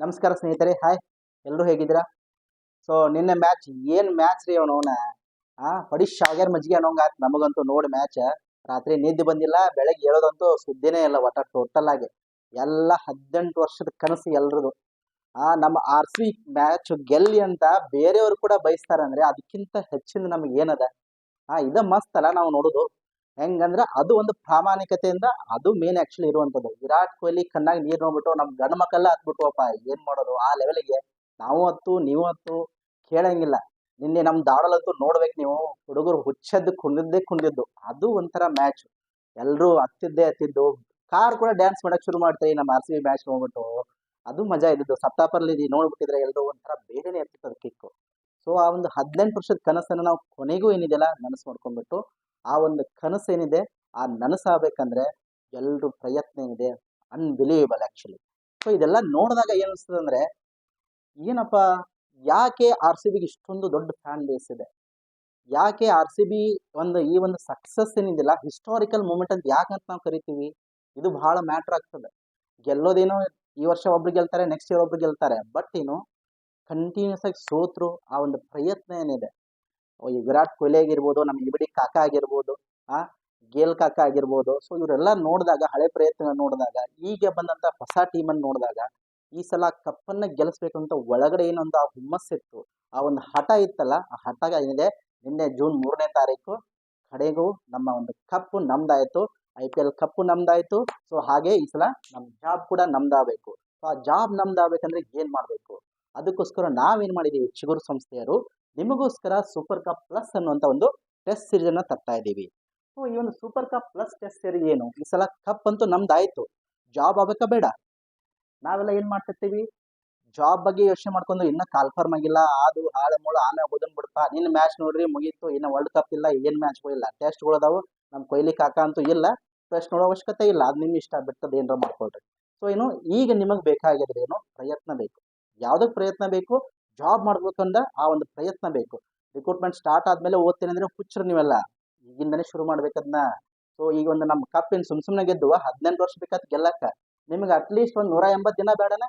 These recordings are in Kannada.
ನಮಸ್ಕಾರ ಸ್ನೇಹಿತರೆ ಹಾಯ್ ಎಲ್ಲರೂ ಹೇಗಿದ್ದೀರಾ? ಸೊ ನಿನ್ನೆ ಮ್ಯಾಚ್ ಏನ್ ಮ್ಯಾಚ್ ರೀ ಅವನವನ ಆ ಹೊಡಿ ಶಾಗರ್ ಮಜ್ಜಿಗೆ ಅನ್ನೋಂಗ ಆಯ್ತು ನಮಗಂತೂ ನೋಡಿ ಮ್ಯಾಚ್ ರಾತ್ರಿ ನಿದ್ದೆ ಬಂದಿಲ್ಲ, ಬೆಳಗ್ಗೆ ಹೇಳೋದಂತೂ ಸುದ್ದಿನೇ ಇಲ್ಲ, ಒಟ್ಟ ಟೋಟಲ್ ಆಗಿ. ಎಲ್ಲ ಹದಿನೆಂಟು ವರ್ಷದ ಕನಸು ಎಲ್ರದು. ಆ, ನಮ್ಮ ಆರ್ ಸಿ ಮ್ಯಾಚ್ ಗೆಲ್ಲಿ ಅಂತ ಬೇರೆಯವರು ಕೂಡ ಬಯಸ್ತಾರ ಅಂದ್ರೆ ಅದಕ್ಕಿಂತ ಹೆಚ್ಚಿನ ನಮ್ಗೆ ಏನದ? ಆ, ಇದ ಮಸ್ತ್ ಅಲ್ಲ, ನಾವು ನೋಡುದು. ಹೆಂಗಂದ್ರ ಅದು ಒಂದು ಪ್ರಾಮಾಣಿಕತೆಯಿಂದ ಅದು ಮೇನ್ ಆಕ್ಚುಲಿ ಇರುವಂತದ್ದು ವಿರಾಟ್ ಕೊಹ್ಲಿ ಕಣ್ಣಾಗ ನೀರ್ ನೋಡ್ಬಿಟ್ಟು ನಮ್ ಗಂಡ ಮಕ್ಕಳೆಲ್ಲ ಹತ್ಬಿಟ್ವಪ್ಪ ಏನ್ ಮಾಡೋದು? ಆ ಲೆವೆಲ್ಗೆ ನಾವು ಹತ್ತು, ನೀವು ಹತ್ತು ಕೇಳಂಗಿಲ್ಲ. ನಿನ್ನೆ ನಮ್ ದಾಡಲಂತೂ ನೋಡ್ಬೇಕು ನೀವು, ಹುಡುಗರು ಹುಚ್ಚದ್ದು ಕುಣಿದ್ದೇ ಕುಣಿದಿದ್ದು. ಅದು ಒಂಥರ ಮ್ಯಾಚ್ ಎಲ್ಲರೂ ಹತ್ತಿದ್ದೇ ಹತ್ತಿದ್ದು. ಕಾರ್ ಕೂಡ ಡ್ಯಾನ್ಸ್ ಮಾಡಕ್ ಶುರು ಮಾಡ್ತಾರೆ ನಮ್ಮ ಆರ್ ಸಿ ಬಿ ಮ್ಯಾಚ್ ನೋಡ್ಬಿಟ್ಟು. ಅದು ಮಜಾ ಇದ್ದಿದ್ದು. ಸಪ್ತಾಪರ್ಲಿ ನೋಡ್ಬಿಟ್ಟಿದ್ರೆ ಎಲ್ಲರೂ ಒಂಥರ ಬೇರೆನೇ ಇರ್ತಿತ್ತು ಅದು ಕಿಕ್ಕು. ಸೊ ಆ ಒಂದು ಹದಿನೆಂಟು ವರ್ಷದ ಕನಸನ್ನು ನಾವು ಕೊನೆಗೂ ಏನಿದೆಯಲ್ಲ ನನಸು ಮಾಡ್ಕೊಂಡ್ಬಿಟ್ಟು ಆ ಒಂದು ಕನಸು ಏನಿದೆ ಆ ನನಸಾಗಬೇಕಂದ್ರೆ ಎಲ್ಲರೂ ಪ್ರಯತ್ನ ಏನಿದೆ ಅನ್ಬಿಲೀವಬಲ್ ಆಕ್ಚುಲಿ ಸೊ ಇದೆಲ್ಲ ನೋಡಿದಾಗ ಏನ್ ಅಂದರೆ ಏನಪ್ಪಾ, ಯಾಕೆ ಆರ್ ಸಿ ಬಿಗೆ ಇಷ್ಟೊಂದು ದೊಡ್ಡ ಫ್ಯಾನ್ ಬೇಸ್ ಇದೆ? ಯಾಕೆ ಆರ್ ಸಿ ಬಿ ಒಂದು ಈ ಒಂದು ಸಕ್ಸಸ್ ಏನಿದೆಯಲ್ಲ ಹಿಸ್ಟಾರಿಕಲ್ ಮೂಮೆಂಟ್ ಅಂತ ಯಾಕಂತ ನಾವು ಕರಿತೀವಿ? ಇದು ಬಹಳ ಮ್ಯಾಟ್ರ್ ಆಗ್ತದೆ. ಗೆಲ್ಲೋದೇನೋ ಈ ವರ್ಷ ಒಬ್ರು ಗೆಲ್ತಾರೆ ನೆಕ್ಸ್ಟ್ ಇಯರ್ ಒಬ್ರು ಗೆಲ್ತಾರೆ. ಬಟ್ ಏನು ಕಂಟಿನ್ಯೂಸ್ ಆಗಿ ಸೋತ್ರು ಆ ಒಂದು ಪ್ರಯತ್ನ ಏನಿದೆ. ಈ ವಿರಾಟ್ ಕೊಹ್ಲಿ ಆಗಿರ್ಬೋದು, ನಮ್ಮ ಇಬಿಡಿ ಕಾಕ ಆಗಿರ್ಬೋದು, ಆ, ಗೇಲ್ ಕಾಕ ಆಗಿರ್ಬೋದು ಸೊ ಇವರೆಲ್ಲ ನೋಡಿದಾಗ, ಹಳೆ ಪ್ರಯತ್ನ ನೋಡಿದಾಗ, ಈಗ ಬಂದಂತ ಹೊಸ ಟೀಮನ್ನು ನೋಡಿದಾಗ, ಈ ಸಲ ಕಪ್ಪನ್ನ ಗೆಲ್ಲಿಸ್ಬೇಕಂತ ಒಳಗಡೆ ಏನೊಂದು ಆ ಹುಮ್ಮಸ್ಸಿತ್ತು ಆ ಒಂದು ಹಠ ಇತ್ತಲ್ಲ, ಆ ಹಠ ಏನಿದೆ, ನಿನ್ನೆ ಜೂನ್ ಮೂರನೇ ತಾರೀಕು, ಕಡೆಗೂ ನಮ್ಮ ಒಂದು ಕಪ್ಪು ನಮ್ದಾಯ್ತು, ಐ ಪಿ ಎಲ್ ಕಪ್ಪು ನಮ್ದಾಯ್ತು ಸೊ ಹಾಗೆ ಈ ಸಲ ನಮ್ಮ ಜಾಬ್ ಕೂಡ ನಮ್ದಾಗಬೇಕು ಸೊ ಆ ಜಾಬ್ ನಮ್ದಾಗಬೇಕಂದ್ರೆ ಏನ್ ಮಾಡಬೇಕು, ಅದಕ್ಕೋಸ್ಕರ ನಾವೇನ್ ಮಾಡಿದೀವಿ, ಚಿಗುರು ಸಂಸ್ಥೆಯರು ನಿಮಗೋಸ್ಕರ ಸೂಪರ್ ಕಪ್ ಪ್ಲಸ್ ಅನ್ನುವಂತ ಒಂದು ಟೆಸ್ಟ್ ಸೀರೀಸ್ ಅನ್ನ ತರ್ತಾ ಇದ್ದೀವಿ. ಸೊ ಈ ಒಂದು super cup plus test series ಏನು? ಈ ಸಲ ಕಪ್ ಅಂತೂ ನಮ್ದಾಯ್ತು. ಜಾಬ್ ಆಗಬೇಕಾ ಬೇಡ. ನಾವೆಲ್ಲ ಏನು ಮಾಡ್ತಿರ್ತೀವಿ? ಜಾಬ್ ಬಗ್ಗೆ ಯೋಚನೆ ಮಾಡ್ಕೊಂಡು ಇನ್ನ ಕಾಲ್ಫರ್ಮ್ ಆಗಿಲ್ಲ. ಅದು ಹಾಳು, ಮೂಳು ಆಮೇಲೆ ಓದನ್ ಬಿಡ್ತಾ ನಿನ್ನ ಮ್ಯಾಚ್ ನೋಡ್ರಿ, ಮುಗೀತು. ಇನ್ನ ವರ್ಲ್ಡ್ ಕಪ್ ಇಲ್ಲ, ಏನು ಮ್ಯಾಚ್ಗಳಿಲ್ಲ ಇಲ್ಲ. ಟೆಸ್ಟ್ಗಳು ಅದಾವು. ನಮ್ಮ ಕೊಹ್ಲಿ ಕಾಕ ಅಂತೂ ಇಲ್ಲ. ಟೆಸ್ಟ್ ನೋಡೋ ಅವಶ್ಯಕತೆ ಇಲ್ಲ. ಅದು ನಿಮ್ ಇಷ್ಟ ಬಿಡ್ತದೆ ಏನಾರ ಮಾಡ್ಕೊಳ್ರಿ. ಸೊ ಏನು, ಈಗ ನಿಮಗೆ ಬೇಕಾಗಿದ್ರೆ ಏನು ಪ್ರಯತ್ನ ಬೇಕು. ಯಾವುದಕ್ಕೆ ಪ್ರಯತ್ನ ಬೇಕು? ಜಾಬ್ ಮಾಡ್ಬೇಕಂದ ಆ ಒಂದು ಪ್ರಯತ್ನ ಬೇಕು. ರಿಕ್ರೂಟ್ಮೆಂಟ್ ಸ್ಟಾರ್ಟ್ ಆದ್ಮೇಲೆ ಓದ್ತೇನೆ ಅಂದ್ರೆ ಹುಚ್ಚರು ನೀವೆಲ್ಲ. ಈಗಿಂದನೇ ಶುರು ಮಾಡ್ಬೇಕದನ್ನ ಸೊ ಈಗ ಒಂದು ನಮ್ಮ ಕಪ್ ಏನ್ ಸುಮ್ ಸುಮ್ಮನೆ ಗೆದ್ದುವ ಹದಿನೆಂಟು ವರ್ಷ ಬೇಕಾದ್ ಗೆಲ್ಲಕ್ಕ. ನಿಮ್ಗೆ ಅಟ್ಲೀಸ್ಟ್ ಒಂದ್ ನೂರ ಎಂಬತ್ತು ದಿನ ಬೇಡನ?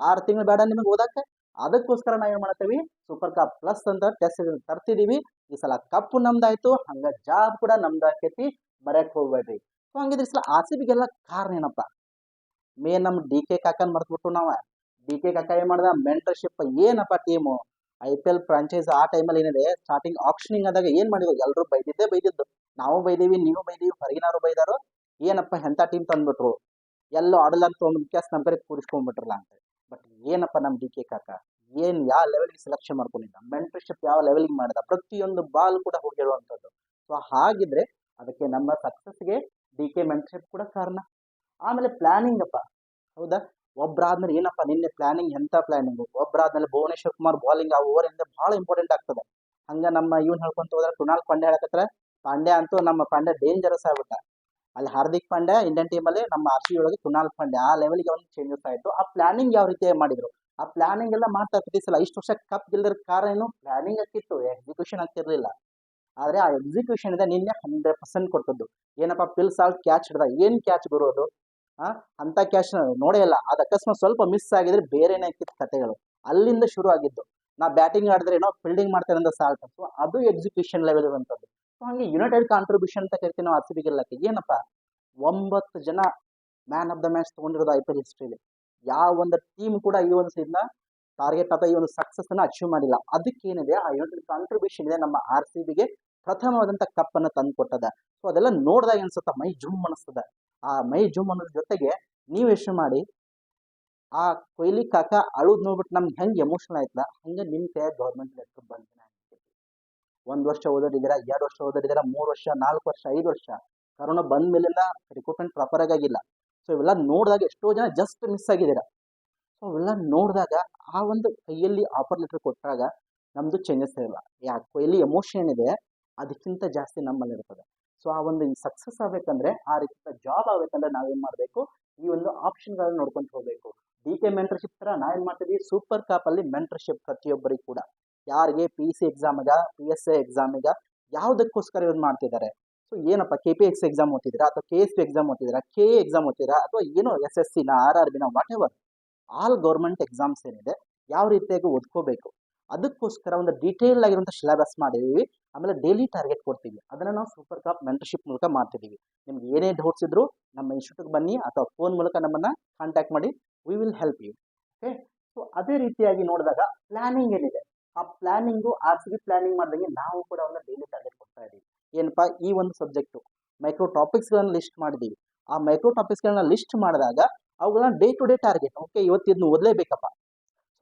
ಆರು ತಿಂಗಳು ಬೇಡ ನಿಮಗೆ ಓದಕ್ಕೆ? ಅದಕ್ಕೋಸ್ಕರ ನಾವೇನ್ ಮಾಡ್ತೀವಿ ಸೂಪರ್ ಕಪ್ ಪ್ಲಸ್ ಅಂತ ಟೆಸ್ಟ್ ತರ್ತಿದೀವಿ. ಈ ಸಲ ಕಪ್ಪು ನಮ್ದಾಯ್ತು. ಹಂಗ ಜಾಬ್ ಕೂಡ ನಮ್ದಾಕೈತಿ. ಮರ್ಯಾಕ್ ಹೋಗ್ಬೇಡ್ರಿ. ಸೊ ಹಂಗಿದ್ರೆ ಈ ಸಲ ಆರ್ ಸಿ ಬಿಗೆಲ್ಲ ಕಾರಣ ಏನಪ್ಪ? ಮೇನ್ ನಮ್ ಡಿ ಕೆ ಕಾಕನ್ ಮರ್ತ್ಬಿಟ್ಟು ನಾವ. ಡಿ ಕೆ ಏನ್ ಮಾಡ್ದ ಮೆಂಟರ್ಶಿಪ್ ಏನಪ್ಪ team I P L franchise ಆ ಟೈಮಲ್ಲಿ ಏನಿದೆ ಸ್ಟಾರ್ಟಿಂಗ್ ಆಪ್ಷನಿಂಗ್ ಆದಾಗ ಏನ್ ಮಾಡಿದ್ರು? ಎಲ್ಲರೂ ಬೈದಿದ್ದೇ ಬೈದಿದ್ದು. ನಾವು ಬೈದೀವಿ, ನೀವು ಬೈದೀವಿ, ಹೊರಗಿನವರು ಬೈದಾರು. ಏನಪ್ಪ ಎಂಥ ಟೀಮ್ ತಂದ್ಬಿಟ್ರು? ಎಲ್ಲೋ ಆಡಲ್ಲ ಅಂತ ಒಂದು ಕ್ಯಾಸ್ ಕಡೆ ಕೂರಿಸ್ಕೊಂಡ್ಬಿಟ್ರಲ್ಲ ಅಂತ. ಬಟ್ ಏನಪ್ಪ ನಮ್ಮ ಡಿ ಕೆ ಕಾಕ? ಏನ್, ಯಾವ ಲೆವೆಲ್ಗೆ ಸೆಲೆಕ್ಷನ್ ಮಾಡ್ಕೊಂಡಿದ್ದ? ಮೆಂಟರ್ಶಿಪ್ ಯಾವ ಲೆವೆಲ್ಗೆ ಮಾಡಿದ? ಪ್ರತಿಯೊಂದು ಬಾಲ್ ಕೂಡ ಹೋಗಿರುವಂತದ್ದು ಸೊ ಹಾಗಿದ್ರೆ ಅದಕ್ಕೆ ನಮ್ಮ ಸಕ್ಸಸ್ಗೆ ಡಿ ಕೆ ಮೆಂಟರ್ಶಿಪ್ ಕೂಡ ಕಾರಣ. ಆಮೇಲೆ ಪ್ಲಾನಿಂಗ್ ಅಪ್ಪ. ಹೌದಾ? ಒಬ್ರಾದ್ಮೇಲೆ ಏನಪ್ಪ, ನಿನ್ನೆ ಪ್ಲಾನಿಂಗ್ ಎಂತ ಪ್ಲಾನಿಂಗ್ ಒಬ್ಬರಾದ್ಮೇಲೆ ಭುವನೇಶ್ವರ್ ಕುಮಾರ್ ಬಾಲಿಂಗ್ ಆ ಓವರ್ ಇಂದ ಬಹಳ ಇಂಪಾರ್ಟೆಂಟ್ ಆಗ್ತದೆ. ಹಂಗ ನಮ್ಮ ಇವ್ನ ಹೇಳ್ಕೊಂತ ಹೋದ್ರೆ ಕೃಣಾಲ್ ಪಾಂಡೆ ಹೇಳಕತ್ರ, ಪಾಂಡೆ ಅಂತೂ ನಮ್ಮ ಪಾಂಡೆ ಡೇಂಜರಸ್ ಆಗ್ಬಿಟ್ಟ. ಅಲ್ಲಿ ಹಾರ್ದಿಕ್ ಪಾಂಡೆ ಇಂಡಿಯನ್ ಟೀಮ್ ಅಲ್ಲಿ ನಮ್ಮ ಆರ್ ಸಿ ಒಳಗೆ ಕೃಣಾಲ್ ಪಾಂಡೆ, ಆ ಲೆವೆಲ್ಗೆ ಒಂದು ಚೇಂಜಸ್ ಆಯಿತು. ಆ ಪ್ಲಾನಿಂಗ್ ಯಾವ ರೀತಿ ಮಾಡಿದ್ರು? ಆ ಪ್ಲಾನಿಂಗ್ ಎಲ್ಲ ಮಾಡ್ತಾ ಸಲ ಇಷ್ಟು ವರ್ಷ ಕಪ್ ಗೆಲ್ಲದ್ರ ಕಾರಣ ಏನು? ಪ್ಲಾನಿಂಗ್ ಆಗ್ತಿತ್ತು ಎಕ್ಸಿಕ್ಯೂಷನ್ ಆಗ್ತಿರ್ಲಿಲ್ಲ. ಆದ್ರೆ ಆ ಎಕ್ಸಿಕ್ಯೂಷನ್ ಇದೆ ನಿನ್ನೆ ಹಂಡ್ರೆಡ್ ಪರ್ಸೆಂಟ್ ಕೊಟ್ಟದ್ದು. ಏನಪ್ಪ ಪಿಲ್ ಸಾಲ್ಟ್ ಕ್ಯಾಚ್ ಹಿಡ್ದ, ಏನ್ ಕ್ಯಾಚ್ ಬರೋದು ಅಂತ ಕ್ಯಾಶ್ ನೋಡೇ ಇಲ್ಲ. ಅದು ಅಕಸ್ಮಾತ್ ಸ್ವಲ್ಪ ಮಿಸ್ ಆಗಿದ್ರೆ ಬೇರೆನೇ ಇತ್ತು ಕತೆಗಳು. ಅಲ್ಲಿಂದ ಶುರು ಆಗಿದ್ದು. ನಾ ಬ್ಯಾಟಿಂಗ್ ಆಡಿದ್ರೆ ಏನೋ ಫೀಲ್ಡಿಂಗ್ ಮಾಡ್ತಾರೆ ಅಂತ ಸಾಲ್ಟ್. ಸೊ ಅದು ಎಕ್ಸಿಕ್ಯೂಷನ್ ಲೆವೆಲ್ ಇರುವಂತದ್ದು. ಸೊ ಹಂಗೆ ಯುನೈಟೆಡ್ ಕಾಂಟ್ರಿಬ್ಯೂಷನ್ ಅಂತ ಕರಿತೀವಿ ನಾವು ಆರ್ ಸಿ ಗೆಲ್ಲಕ್ಕೆ ಏನಪ್ಪ? ಒಂಬತ್ತು ಜನ ಮ್ಯಾನ್ ಆಫ್ ದ ಮ್ಯಾಚ್ ತಗೊಂಡಿರೋದು ಐ ಪಿ ಎಲ್ ಹಿಸ್ಟ್ರಿಲಿ ಯಾವ ಒಂದು ಟೀಮ್ ಕೂಡ ಈ ಒಂದು ಸಿದ್ಧ ಟಾರ್ಗೆಟ್ ಅಥವಾ ಈ ಒಂದು ಸಕ್ಸಸ್ ಅನ್ನ ಅಚೀವ್ ಮಾಡಿಲ್ಲ. ಅದಕ್ಕೇನಿದೆ ಆ ಯುನೈಟೆಡ್ ಕಾಂಟ್ರಿಬ್ಯೂಷನ್ ಇದೆ ನಮ್ಮ ಆರ್ ಸಿ ಬಿಗೆ ಪ್ರಥಮವಾದಂಥ ಕಪ್ ಅನ್ನ ತಂದು ಕೊಟ್ಟದ ಸೊ ಅದೆಲ್ಲ ನೋಡಿದಾಗ ಅನ್ಸುತ್ತ. ಮೈ ಜುಮ್ ಅನಿಸ್ತದ. ಆ ಮೈ ಜುಮ್ ಅನ್ನೋದ್ರ ಜೊತೆಗೆ ನೀವು ಯೋಚನೆ ಮಾಡಿ, ಆ ಕೊಯ್ಲಿ ಕಾಕ ಅಳುದ್ ನೋಡ್ಬಿಟ್ಟು ನಮ್ಗೆ ಹೆಂಗೆ ಎಮೋಷನಲ್ ಆಯ್ತಲ್ಲ, ಹಂಗೆ ನಿಮ್ಮ ಕೈ ಗೌರ್ಮೆಂಟ್ ಲೆಕ್ಕ ಬಂದಿನ ಒಂದ್ ವರ್ಷ ಓದೋರಿದ್ದೀರಾ ಎರಡು ವರ್ಷ ಓದೋರಿದ್ದೀರಾ ಮೂರು ವರ್ಷ, ನಾಲ್ಕು ವರ್ಷ, ಐದು ವರ್ಷ, ಕರೋನಾ ಬಂದ ಮೇಲೆಲ್ಲ ರಿಕ್ರೂಟ್ಮೆಂಟ್ ಪ್ರಾಪರ್ ಆಗಿ ಆಗಿಲ್ಲ. ಸೊ ಇವೆಲ್ಲ ನೋಡಿದಾಗ ಎಷ್ಟೋ ಜನ ಜಸ್ಟ್ ಮಿಸ್ ಆಗಿದ್ದೀರಾ. ಸೊ ಇವೆಲ್ಲ ನೋಡಿದಾಗ ಆ ಒಂದು ಕೈಯಲ್ಲಿ ಆಫರ್ ಲೆಟರ್ ಕೊಟ್ಟಾಗ ನಮ್ದು ಚೇಂಜಸ್ ಇರಲ್ಲ. ಯಾ ಕೊಯ್ಲಿ ಎಮೋಷನ್ ಇದೆ ಅದಕ್ಕಿಂತ ಜಾಸ್ತಿ ನಮ್ಮಲ್ಲಿ ಇರ್ತದೆ ಸೊ ಆ ಒಂದು ಸಕ್ಸಸ್ ಆಗಬೇಕಂದ್ರೆ ಆ ರೀತಿ ಜಾಬ್ ಆಗಬೇಕಂದ್ರೆ ನಾವೇನು ಮಾಡಬೇಕು? ಈ ಒಂದು ಆಪ್ಷನ್ಗಳನ್ನ ನೋಡ್ಕೊಂಡು ಹೋಗ್ಬೇಕು. ಡಿ ಕೆ ಮೆಂಟರ್ಶಿಪ್ ಥರ ನಾವೇನು ಮಾಡ್ತೀವಿ ಸೂಪರ್ ಕಾಪಲ್ಲಿ ಮೆಂಟರ್ಶಿಪ್ ಪ್ರತಿಯೊಬ್ಬರಿಗೂ ಕೂಡ. ಯಾರಿಗೆ ಪಿ ಸಿ ಎಕ್ಸಾಮಿಗ ಪಿ ಎಸ್ ಎ ಎಕ್ಸಾಮಿಗ ಯಾವುದಕ್ಕೋಸ್ಕರ ಇವ್ರು ಮಾಡ್ತಿದ್ದಾರೆ? ಸೊ ಏನಪ್ಪ? ಕೆ ಪಿ ಎಕ್ಸ್ ಎಕ್ಸಾಮ್ ಓದ್ತಿದ್ದೀರಾ? ಅಥವಾ ಕೆ ಎಸ್ ಪಿ ಎಕ್ಸಾಮ್ ಓದ್ತಿದ್ದೀರಾ? ಕೆ ಎಕ್ಸಾಮ್ ಓದ್ತಿದ್ದೀರಾ? ಅಥವಾ ಏನೋ ಎಸ್ ಎಸ್ ಸಿನ ಆರ್ ಆರ್ ಬಿನ whatever all government exams ಏನಿದೆ, ಯಾವ ರೀತಿಯಾಗಿ ಓದ್ಕೋಬೇಕು? ಅದಕ್ಕೋಸ್ಕರ ಒಂದು ಡೀಟೇಲ್ ಆಗಿರುವಂಥ ಸಿಲೆಬಸ್ ಮಾಡಿದ್ದೀವಿ. ಆಮೇಲೆ ಡೈಲಿ ಟಾರ್ಗೆಟ್ ಕೊಡ್ತೀವಿ. ಅದನ್ನು ನಾವು ಸೂಪರ್ ಕಾಪ್ ಮೆಂಟರ್ಶಿಪ್ ಮೂಲಕ ಮಾಡ್ತಿದ್ದೀವಿ. ನಿಮ್ಗೆ ಏನೇ ಡೌಟ್ಸ್ ಇದ್ದರೂ ನಮ್ಮ ಇನ್ಸ್ಟಿಟ್ಯೂಟ್ಗೆ ಬನ್ನಿ ಅಥವಾ ಫೋನ್ ಮೂಲಕ ನಮ್ಮನ್ನು ಕಾಂಟ್ಯಾಕ್ಟ್ ಮಾಡಿ. We will help you okay so ಅದೇ ರೀತಿಯಾಗಿ ನೋಡಿದಾಗ ಪ್ಲಾನಿಂಗ್ ಏನಿದೆ? ಆ planning R C B planning ಮಾಡಿದಂಗೆ ನಾವು ಕೂಡ ಒಂದು ಡೈಲಿ ಟಾರ್ಗೆಟ್ ಕೊಡ್ತಾ ಇದ್ದೀವಿ. ಏನಪ್ಪ? ಈ ಒಂದು ಸಬ್ಜೆಕ್ಟು ಮೈಕ್ರೋ ಟಾಪಿಕ್ಸ್ಗಳನ್ನು ಲಿಸ್ಟ್ ಮಾಡಿದ್ದೀವಿ. ಆ ಮೈಕ್ರೋ ಟಾಪಿಕ್ಸ್ಗಳನ್ನ ಲಿಸ್ಟ್ ಮಾಡಿದಾಗ ಅವುಗಳನ್ನ day to day target okay ಇವತ್ತು ಇದನ್ನ ಓದಲೇಬೇಕಪ್ಪ.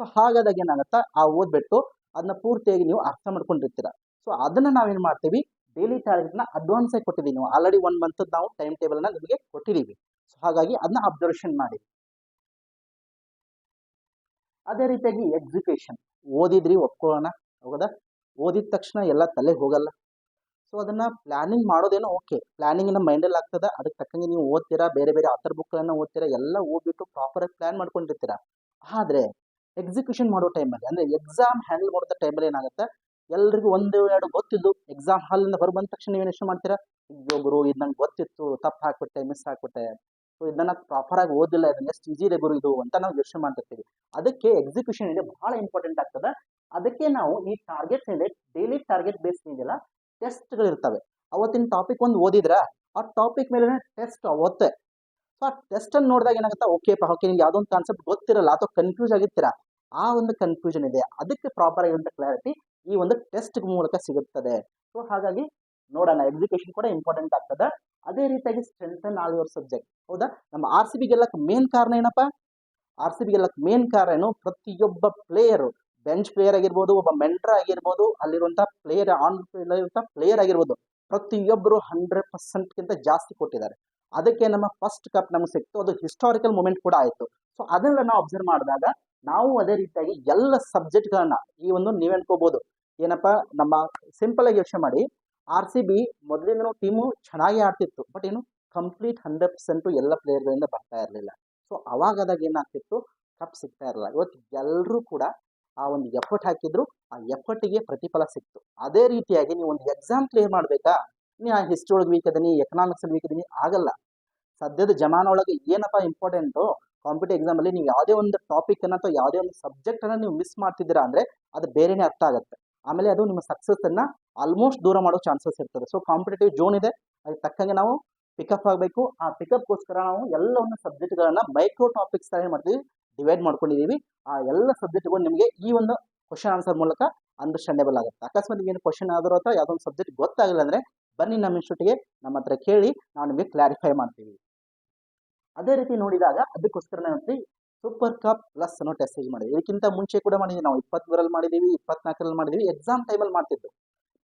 ಸೊ ಹಾಗಾದಾಗ ಏನಾಗುತ್ತಾ? ಆ ಓದ್ಬಿಟ್ಟು ಅದನ್ನ ಪೂರ್ತಿಯಾಗಿ ನೀವು ಅರ್ಥ ಮಾಡ್ಕೊಂಡಿರ್ತೀರ. ಸೊ ಅದನ್ನ ನಾವೇನು ಮಾಡ್ತೀವಿ? ಡೈಲಿ ಟಾರ್ಗೆಟ್ನ ಅಡ್ವಾನ್ಸ್ ಆಗಿ ಕೊಟ್ಟಿದ್ದೀವಿ ನೀವು. ಆಲ್ರೆಡಿ ಒನ್ ಮಂತ್ ನಾವು ಟೈಮ್ ಟೇಬಲ್ನ ನಿಮಗೆ ಕೊಟ್ಟಿದ್ದೀವಿ ಸೊ ಹಾಗಾಗಿ ಅದನ್ನ ಅಬ್ಸರ್ವೇಷನ್ ಮಾಡಿ. ಅದೇ ರೀತಿಯಾಗಿ ಎಕ್ಸಿಕ್ಯೂಷನ್ ಓದಿದ್ರಿ ಒಪ್ಕೊಳ್ಳೋಣ. ಹೌದಾ? ಓದಿದ ತಕ್ಷಣ ಎಲ್ಲ ತಲೆ ಹೋಗಲ್ಲ. ಸೊ ಅದನ್ನ ಪ್ಲಾನಿಂಗ್ ಮಾಡೋದೇನೋ ಓಕೆ ಪ್ಲಾನಿಂಗ್ ನಮ್ಮ ಮೈಂಡಲ್ಲಿ ಆಗ್ತದೆ. ಅದಕ್ಕೆ ತಕ್ಕಂಗೆ ನೀವು ಓದ್ತೀರಾ? ಬೇರೆ ಬೇರೆ ಆಥರ್ ಬುಕ್ಗಳನ್ನು ಓದ್ತೀರಾ? ಎಲ್ಲ ಓದ್ಬಿಟ್ಟು ಪ್ರಾಪರಾಗಿ ಪ್ಲಾನ್ ಮಾಡ್ಕೊಂಡಿರ್ತೀರಾ. ಆದರೆ ಎಕ್ಸಿಕ್ಯೂಷನ್ ಮಾಡೋ ಟೈಮಲ್ಲಿ ಅಂದರೆ ಎಕ್ಸಾಮ್ ಹ್ಯಾಂಡಲ್ ಮಾಡೋ ಟೈಮಲ್ಲಿ ಏನಾಗುತ್ತೆ? ಎಲ್ರಿಗೂ ಒಂದು ಎರಡು ಗೊತ್ತಿದ್ದು. ಎಕ್ಸಾಮ್ ಹಾಲಿಂದ ಹೊರ ಬಂದ ತಕ್ಷಣ ನೀವು ಎಷ್ಟು ಮಾಡ್ತೀರಾ? ಅಯ್ಯೋ ಗುರು, ಇದು ನಂಗೆ ಗೊತ್ತಿತ್ತು. ತಪ್ಪು ಹಾಕ್ಬಿಟ್ಟೆ ಮಿಸ್ ಹಾಕ್ಬಿಟ್ಟೆ. ಸೊ ಇದನ್ನ ಪ್ರಾಪರಾಗಿ ಓದಿಲ್ಲ. ಇದನ್ನ ಎಷ್ಟು ಈಸಿ ಇದೆ ಗುರು ಇದು ಅಂತ ನಾವು ಯೋಚನೆ ಮಾಡ್ತಿರ್ತೀವಿ. ಅದಕ್ಕೆ ಎಕ್ಸಿಕ್ಯೂಷನ್ ಇದೆ ಬಹಳ ಇಂಪಾರ್ಟೆಂಟ್ ಆಗ್ತದೆ. ಅದಕ್ಕೆ ನಾವು ಈ ಟಾರ್ಗೆಟ್ಸ್ ಇದೆ ಡೈಲಿ ಟಾರ್ಗೆಟ್ ಬೇಸ್ ಇದೆಯಲ್ಲ ಟೆಸ್ಟ್ಗಳು ಇರ್ತವೆ ಅವತ್ತಿನ ಟಾಪಿಕ್ ಒಂದು ಓದಿದ್ರೆ? ಆ ಟಾಪಿಕ್ ಮೇಲೆ ಟೆಸ್ಟ್ ಅವತ್ತೇ ಸೊ ಆ ಟೆಸ್ಟ್ ಅನ್ನು ನೋಡಿದಾಗ ಏನಾಗುತ್ತೆ? ಓಕೆಪ್ಪ ಓಕೆ ನಿಮ್ಗೆ ಯಾವುದೊಂದು ಕಾನ್ಸೆಪ್ಟ್ ಗೊತ್ತಿರಲ್ಲ, ಅಥವಾ ಕನ್ಫ್ಯೂಸ್ ಆಗಿರ್ತೀರಾ? ಆ ಒಂದು ಕನ್ಫ್ಯೂಷನ್ ಇದೆ. ಅದಕ್ಕೆ ಪ್ರಾಪರ್ ಆಗಿರುವಂಥ ಕ್ಲಾರಿಟಿ ಈ ಒಂದು ಟೆಸ್ಟ್ ಮೂಲಕ ಸಿಗುತ್ತದೆ. ಸೊ ಹಾಗಾಗಿ ನೋಡೋಣ. ಎಕ್ಸಿಕ್ಯೂಷನ್ ಕೂಡ ಇಂಪಾರ್ಟೆಂಟ್ ಆಗ್ತದೆ. ಅದೇ ರೀತಿಯಾಗಿ ಸ್ಟ್ರೆಂಥನ್ ಆಲ್ ಯುವರ್ ಸಬ್ಜೆಕ್ಟ್ ಹೌದಾ? ನಮ್ಮ ಆರ್ ಸಿ ಬಿ ಗೆಲ್ಲಕ್ಕೆ ಮೇನ್ ಕಾರಣ ಏನಪ್ಪ? ಆರ್ ಸಿ ಬಿ ಗೆಲ್ಲಕ್ಕೆ ಮೇನ್ ಕಾರಣ ಏನು? ಪ್ರತಿಯೊಬ್ಬ ಪ್ಲೇಯರು ಬೆಂಚ್ ಪ್ಲೇಯರ್ ಆಗಿರ್ಬೋದು, ಒಬ್ಬ ಮೆಂಟರ್ ಆಗಿರ್ಬೋದು ಅಲ್ಲಿರುವಂಥ ಪ್ಲೇಯರ್ ಆನ್ ಇರುವಂಥ ಪ್ಲೇಯರ್ ಆಗಿರ್ಬೋದು, ಪ್ರತಿಯೊಬ್ಬರು ಹಂಡ್ರೆಡ್ ಪರ್ಸೆಂಟ್ಗಿಂತ ಜಾಸ್ತಿ ಕೊಟ್ಟಿದ್ದಾರೆ. ಅದಕ್ಕೆ ನಮ್ಮ ಫಸ್ಟ್ ಕಪ್ ನಮಗೆ ಸಿಕ್ತು. ಅದು ಹಿಸ್ಟಾರಿಕಲ್ ಮೂಮೆಂಟ್ ಕೂಡ ಆಯಿತು. ಸೊ ಅದನ್ನೆಲ್ಲ ನಾವು ಅಬ್ಸರ್ವ್ ಮಾಡಿದಾಗ ನಾವು ಅದೇ ರೀತಿಯಾಗಿ ಎಲ್ಲ ಸಬ್ಜೆಕ್ಟ್ಗಳನ್ನ ಈ ಒಂದು ನೀವು ಅನ್ಕೋಬಹುದು ಏನಪ್ಪ, ನಮ್ಮ ಸಿಂಪಲ್ ಆಗಿ ಯೋಚನೆ ಮಾಡಿ. ಆರ್ ಸಿ ಬಿ ಮೊದಲಿಂದನೂ ಟೀಮು ಚೆನ್ನಾಗಿ ಆಡ್ತಿತ್ತು. ಬಟ್ ಏನು ಕಂಪ್ಲೀಟ್ ಹಂಡ್ರೆಡ್ ಪರ್ಸೆಂಟು ಎಲ್ಲ ಪ್ಲೇಯರ್ಗಳಿಂದ ಬರ್ತಾ ಇರಲಿಲ್ಲ. ಸೊ ಅವಾಗದಾಗ ಏನಾಗ್ತಿತ್ತು ಕಪ್ ಸಿಗ್ತಾ ಇರಲಿಲ್ಲ. ಇವತ್ತು ಎಲ್ಲರೂ ಕೂಡ ಆ ಒಂದು ಎಫರ್ಟ್ ಹಾಕಿದ್ರು. ಆ ಎಫರ್ಟಿಗೆ ಪ್ರತಿಫಲ ಸಿಕ್ತು. ಅದೇ ರೀತಿಯಾಗಿ ನೀವು ಒಂದು ಎಕ್ಸಾಮ್ ಕ್ಲಿಯರ್ ಮಾಡಬೇಕಾ? ನೀ ಆ ಹಿಸ್ಟ್ರಿ ಒಳಗೆ ವೀಕ್ ಅದೀನಿ ಎಕನಾಮಿಕ್ಸ್ ವೀಕ್ ಅದೀನಿ, ಆಗಲ್ಲ. ಸದ್ಯದ ಜಮಾನ ಒಳಗೆ ಏನಪ್ಪ ಇಂಪಾರ್ಟೆಂಟು ಕಾಂಪಿಟೇಟಿವ್ ಎಕ್ಸಾಮ್ ಅಲ್ಲಿ ನೀವು ಯಾವುದೇ ಒಂದು ಟಾಪಿಕ್ ಅನ್ನ ಅಥವಾ ಯಾವುದೇ ಒಂದು ಸಬ್ಜೆಕ್ಟನ್ನು ನೀವು ಮಿಸ್ ಮಾಡ್ತಿದ್ದೀರಾ ಅಂದ್ರೆ ಅದು ಬೇರೆನೇ ಅರ್ಥ ಆಗುತ್ತೆ. ಆಮೇಲೆ ಅದು ನಿಮ್ಮ ಸಕ್ಸಸ್ ಅನ್ನ ಆಲ್ಮೋಸ್ಟ್ ದೂರ ಮಾಡೋ ಚಾನ್ಸಸ್ ಇರ್ತದೆ. ಸೊ ಕಾಂಪಿಟೇಟಿವ್ ಜೋನ್ ಇದೆ. ಅದಕ್ಕೆ ತಕ್ಕಂಗೆ ನಾವು ಪಿಕಪ್ ಆಗಬೇಕು. ಆ ಪಿಕಪ್ಗೋಸ್ಕರ ನಾವು ಎಲ್ಲ ಒಂದು ಸಬ್ಜೆಕ್ಟ್ಗಳನ್ನು ಮೈಕ್ರೋ ಟಾಪಿಕ್ಸ್ ಏನು ಮಾಡ್ತೀವಿ. ಡಿವೈಡ್ ಮಾಡ್ಕೊಂಡಿದ್ದೀವಿ. ಆ ಎಲ್ಲ ಸಬ್ಜೆಕ್ಟ್ಗಳು ನಿಮಗೆ ಈ ಒಂದು ಕ್ವಶನ್ ಆನ್ಸರ್ ಮೂಲಕ ಅಂಡರ್ಸ್ಟ್ಯಾಂಡೇಬಲ್ ಆಗುತ್ತೆ. ಅಕಸ್ಮಾತ್ ಏನು ಕ್ವಶನ್ ಆದರೂ ಅಥವಾ ಯಾವುದೋ ಒಂದು ಸಬ್ಜೆಕ್ಟ್ ಗೊತ್ತಾಗಿಲ್ಲ ಅಂದ್ರೆ ಬನ್ನಿ ನಮ್ಮ ಇನ್ಸ್ಟಿಟ್ಯೂಟ್ಗೆ ನಮ್ಮ ಹತ್ರ ಕೇಳಿ ನಾವು ನಿಮಗೆ ಕ್ಲಾರಿಫೈ ಮಾಡ್ತೀವಿ. ಅದೇ ರೀತಿ ನೋಡಿದಾಗ ಅದಕ್ಕೋಸ್ಕರ ನಾವು ಸೂಪರ್ ಕಪ್ ಪ್ಲಸ್ ಅನ್ನೋ ಟೆಸ್ಟೇಜ್ ಮಾಡಿದ್ವಿ. ಇದಕ್ಕಿಂತ ಮುಂಚೆ ಕೂಡ ಮಾಡಿದ್ವಿ. ನಾವು ಇಪ್ಪತ್ಮೂರಲ್ಲಿ ಮಾಡಿದೀವಿ ಇಪ್ಪತ್ನಾಲ್ಕರಲ್ಲಿ ಮಾಡಿದ್ದೀವಿ. ಎಕ್ಸಾಮ್ ಟೈಮಲ್ಲಿ ಮಾಡ್ತಿದ್ದು.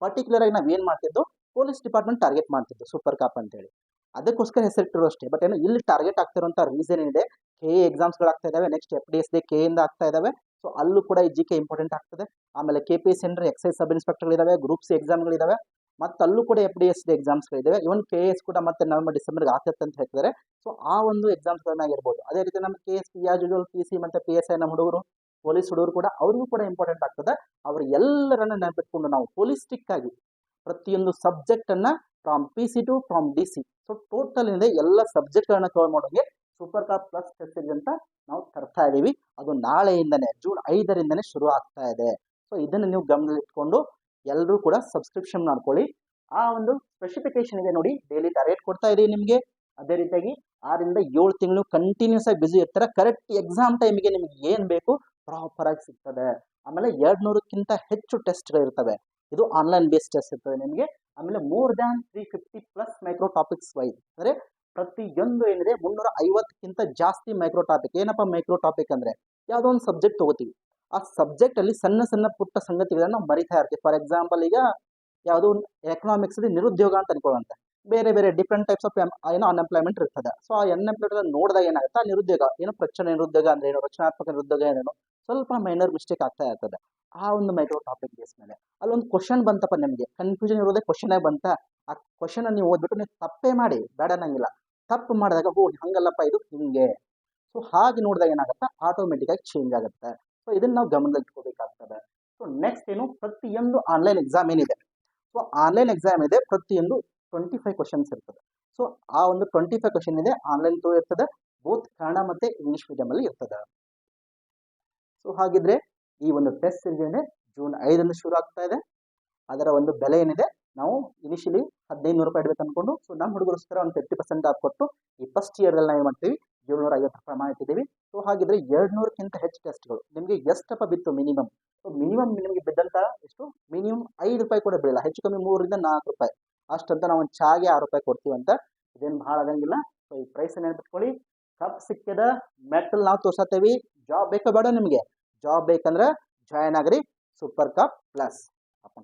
ಪರ್ಟಿಕ್ಯುಲರ್ ಆಗಿ ನಾವು ಏನು ಮಾಡ್ತಿದ್ದು? ಪೊಲೀಸ್ ಡಿಪಾರ್ಟ್ಮೆಂಟ್ ಟಾರ್ಗೆಟ್ ಮಾಡ್ತಿದ್ದು ಸೂಪರ್ ಕಪ್ ಅಂತೇಳಿ. ಅದಕ್ಕೋಸ್ಕರ ಹೆಸರಿಟ್ಟಿರೋ ಅಷ್ಟೇ. ಬಟ್ ಏನು, ಇಲ್ಲಿ ಟಾರ್ಗೆಟ್ ಆಗ್ತಿರೋಂಥ ರೀಸನ್ ಏನಿದೆ? ಕೆ ಎ ಎಕ್ಸಾಮ್ಸ್ಗಳು ಆಗ್ತಾ ಇದಾವೆ. Next F D S D K ಇಂದ ಆಗ್ತಾ ಇದಾವೆ. ಸೊ ಅಲ್ಲೂ ಕೂಡ ಈ ಜಿ ಕೆ ಇಂಪಾರ್ಟೆಂಟ್ ಆಗ್ತದೆ. ಆಮೇಲೆ K P S center excise sub ಇನ್ಸ್ಪೆಕ್ಟರ್ಗಳಿದ್ದಾವೆ group C ಎಕ್ಸಾಮ್ಗಳಿದಾವೆ ಮತ್ತು ಅಲ್ಲೂ ಕೂಡ ಎಫ್ ಡಿ ಎಸ್ ಡಿ ಎಕ್ಸಾಮ್ಸ್ಗಳಿದ್ದಾವೆ ಇವನ್ ಕೆ ಎಸ್ ಕೂಡ ಮತ್ತೆ ನವೆಂಬರ್ ಡಿಸೆಂಬರ್ಗೆ ಆಗ್ತದೆ ಅಂತ ಹೇಳ್ತಿದ್ದಾರೆ ಸೊ ಆ ಒಂದು ಎಕ್ಸಾಮ್ಸ್ಗಳನ್ನಾಗಿರ್ಬೋದು ಅದೇ ರೀತಿ ನಮ್ಮ K S P usual P C ಮತ್ತು ಪಿ ಎಸ್ ಐ ನಮ್ಮ ಹುಡುಗರು ಪೊಲೀಸ್ ಹುಡುಗರು ಕೂಡ ಅವ್ರಿಗೂ ಕೂಡ ಇಂಪಾರ್ಟೆಂಟ್ ಆಗ್ತದೆ. ಅವ್ರು ಎಲ್ಲರನ್ನ ನೆನಪಿಟ್ಕೊಂಡು ನಾವು ಹೋಲಿಸ್ಟಿಕ್ ಆಗಿ ಪ್ರತಿಯೊಂದು ಸಬ್ಜೆಕ್ಟ್ ಅನ್ನ from P C to from D C so total ಇದೆ ಎಲ್ಲ ಸಬ್ಜೆಕ್ಟ್ಗಳನ್ನ ಕವರ್ ಮಾಡೋಂಗೆ ಸೂಪರ್ ಕಾಪ್ ಪ್ಲಸ್ ಟೆಸ್ಟ್ ಅಂತ ನಾವು ತರ್ತಾ ಇದ್ದೀವಿ ಅದು ನಾಳೆಯಿಂದನೇ, ಜೂನ್ ಐದರಿಂದನೇ ಶುರು ಆಗ್ತಾ ಇದೆ. ಸೊ ಇದನ್ನು ನೀವು ಗಮನದಲ್ಲಿಟ್ಕೊಂಡು ಎಲ್ಲರೂ ಕೂಡ ಸಬ್ಸ್ಕ್ರಿಪ್ಷನ್ ಮಾಡ್ಕೊಳ್ಳಿ. ಆ ಒಂದು ಸ್ಪೆಸಿಫಿಕೇಶನ್ಗೆ ನೋಡಿ ಡೈಲಿ ಟಾರ್ಗೆಟ್ ಕೊಡ್ತಾ ಇದ್ದೀವಿ ನಿಮಗೆ. ಅದೇ ರೀತಿಯಾಗಿ ಆರಿಂದ ಏಳು ತಿಂಗಳು ಕಂಟಿನ್ಯೂಸ್ ಆಗಿ ಬ್ಯುಸಿ ಇರ್ತಾರೆ ಕರೆಕ್ಟ್ ಎಕ್ಸಾಮ್ ಟೈಮಿಗೆ ನಿಮ್ಗೆ ಏನು ಬೇಕು ಪ್ರಾಪರ್ ಆಗಿ ಸಿಗ್ತದೆ. ಆಮೇಲೆ ಎರಡು ನೂರಕ್ಕಿಂತ ಹೆಚ್ಚು ಟೆಸ್ಟ್ಗಳು ಇರ್ತವೆ. ಇದು ಆನ್ಲೈನ್ ಬೇಸ್ ಟೆಸ್ಟ್ ಇರ್ತದೆ ನಿಮಗೆ. ಆಮೇಲೆ more than three fifty plus micro topics wise ಅಂದರೆ ಪ್ರತಿಯೊಂದು ಏನಿದೆ, ಮುನ್ನೂರ ಐವತ್ತಕ್ಕಿಂತ ಜಾಸ್ತಿ ಮೈಕ್ರೋ ಟಾಪಿಕ್ ಏನಪ್ಪ ಮೈಕ್ರೋ ಟಾಪಿಕ್ ಅಂದರೆ? ಯಾವುದೋ ಒಂದು ಸಬ್ಜೆಕ್ಟ್ ತಗೋತೀವಿ. ಆ ಸಬ್ಜೆಕ್ಟ್ ಅಲ್ಲಿ ಸಣ್ಣ ಸಣ್ಣ ಪುಟ್ಟ ಸಂಗತಿಗಳನ್ನ ನಾವು ಬರಿತಾ ಇರ್ತೀವಿ. ಫಾರ್ ಎಕ್ಸಾಂಪಲ್ ಈಗ ಯಾವುದೋ ಒಂದು ಅಲ್ಲಿ ನಿರುದ್ಯೋಗ ಅಂತ ಅನ್ಕೊಳ್ಳುವಂತೆ ಬೇರೆ ಬೇರೆ ಡಿಫ್ರೆಂಟ್ ಟೈಪ್ಸ್ ಆಫ್ ಏನೋ ಅನ್ಎಂಪ್ಲಾಯ್ಮೆಂಟ್ ಇರ್ತದೆ. ಸೊ ಆ ಅನ್ಎಂಪ್ಲಾಯ್ಮೆಂಟ್ ನೋಡಿದಾಗ ಏನಾಗುತ್ತೆ? ಆ ನಿರುದ್ಯೋಗ, ಏನೋ ಪ್ರಚನ ನಿರುದ್ಯೋಗ ಅಂದ್ರೆ ಏನು ರಚನಾತ್ಮಕ ನಿರುದ್ಯೋಗ ಏನೇನು ಸ್ವಲ್ಪ ಮೈನರ್ ಮಿಸ್ಟೇಕ್ ಆಗ್ತಾ ಇರ್ತದೆ. ಆ ಒಂದು ಮೈಕ್ರೋ ಟಾಪಿಕ್ ಬೇಸ್ ಮೇಲೆ. ಅಲ್ಲೊಂದು ಕ್ವಶನ್ ಬಂತಪ್ಪ ನಿಮಗೆ? ಕನ್ಫ್ಯೂಷನ್ ಇರೋದೇ ಕ್ವಶನೇ ಬಂತ? ಆ ಕ್ವಶನ್ ನೀವು ಓದ್ಬಿಟ್ಟು ನೀವು ತಪ್ಪೇ ಮಾಡಿ. ಬೇಡ ಅನ್ನಂಗಿಲ್ಲ. ತಪ್ಪು ಮಾಡಿದಾಗ ಓ ಹಂಗಲ್ಲಪ್ಪ ಇದು ಹಿಂಗೆ. ಸೊ ಹಾಗೆ ನೋಡಿದಾಗ ಏನಾಗುತ್ತೆ? ಆಟೋಮೆಟಿಕ್ ಆಗಿ ಚೇಂಜ್ ಆಗುತ್ತೆ. ಸೊ ಇದನ್ನ ನಾವು ಗಮನದಲ್ಲಿಟ್ಕೋಬೇಕಾಗ್ತದೆ. ಸೊ ನೆಕ್ಸ್ಟ್ ಏನು ಪ್ರತಿಯೊಂದು ಆನ್ಲೈನ್ ಎಕ್ಸಾಮ್ ಏನಿದೆ? ಸೊ ಆನ್ಲೈನ್ ಎಕ್ಸಾಮ್ ಇದೆ, ಪ್ರತಿಯೊಂದು ಟ್ವೆಂಟಿ ಫೈವ್ ಕ್ವಶನ್ಸ್ ಇರ್ತದೆ. ಸೊ ಆ ಒಂದು ಟ್ವೆಂಟಿ ಫೈವ್ ಕ್ವಶನ್ ಇದೆ ಆನ್ಲೈನ್ ಥ್ರೂ ಇರ್ತದೆ ಬೋತ್ ಕನ್ನಡ ಮತ್ತೆ ಇಂಗ್ಲಿಷ್ ಮೀಡಿಯಂ ಅಲ್ಲಿ ಇರ್ತದೆ. ಸೊ ಹಾಗಿದ್ರೆ ಈ ಒಂದು ಟೆಸ್ಟ್ ಸೀರೀಸ್ ಏನಿದೆ ಜೂನ್ ಐದರಿಂದ ಶುರು ಆಗ್ತಾ ಇದೆ. ಅದರ ಒಂದು ಬೆಲೆ ಏನಿದೆ, ನಾವು ಇನಿಷಿಯಲಿ ಹದಿನೈದು ನೂರು ರೂಪಾಯಿ ಇಡಬೇಕು ಅನ್ಕೊಂಡು ಸೊ ನಮ್ಮ ಹುಡುಗರಿಗೋಸ್ಕರ ಒಂದು ಫಿಫ್ಟಿ ಪರ್ಸೆಂಟ್ ಆಫ್ ಕೊಟ್ಟು ಈ ಫಸ್ಟ್ ಇಯರ್ದಲ್ಲಿ ನಾವು ಏನು ಮಾಡ್ತೀವಿ ಏಳ್ನೂರ ಐವತ್ತು ರೂಪಾಯಿ ಮಾಡಿಟ್ಟಿದ್ದೀವಿ ಸೊ ಹಾಗಿದ್ರೆ ಎರಡ್ನೂರಕ್ಕಿಂತ ಹೆಚ್ಚು ಟೆಸ್ಟ್ಗಳು ನಿಮಗೆ ಎಷ್ಟು ಎಷ್ಟಪ್ಪ ಬಿತ್ತು ಮಿನಿಮಮ್ ಸೊ ಮಿನಿಮಮ್ ನಿಮಗೆ ಬಿದ್ದಂತ ಎಷ್ಟು? ಮಿನಿಮಮ್ ಐದು ರೂಪಾಯಿ ಕೂಡ ಬೀಳಲ್ಲ ಹೆಚ್ಚು ಕಮ್ಮಿ ಮೂರರಿಂದ ನಾಲ್ಕು ರೂಪಾಯಿ. ಅಷ್ಟಂತ ನಾವು ಒಂದು ಚಾಗೆ ಆರು ರೂಪಾಯಿ ಕೊಡ್ತೀವಿ ಅಂತ ಇದೇನು ಭಾಳ ಆಗಂಗಿಲ್ಲ. ಸೊ ಈ ಪ್ರೈಸ್ ನೆನಪಿಟ್ಕೊಳ್ಳಿ ಕಪ್ ಸಿಕ್ಕದ ಮೆಟಲ್ ನಾವು ತೋರ್ಸತ್ತೇವಿ ಜಾಬ್ ಬೇಕೋ ಬೇಡ ನಿಮಗೆ. ಜಾಬ್ ಬೇಕಂದ್ರೆ ಜಾಯ್ನ್ ಆಗ್ರಿ. ಸೂಪರ್ ಕಪ್ ಪ್ಲಸ್ ಅಪ್ಪ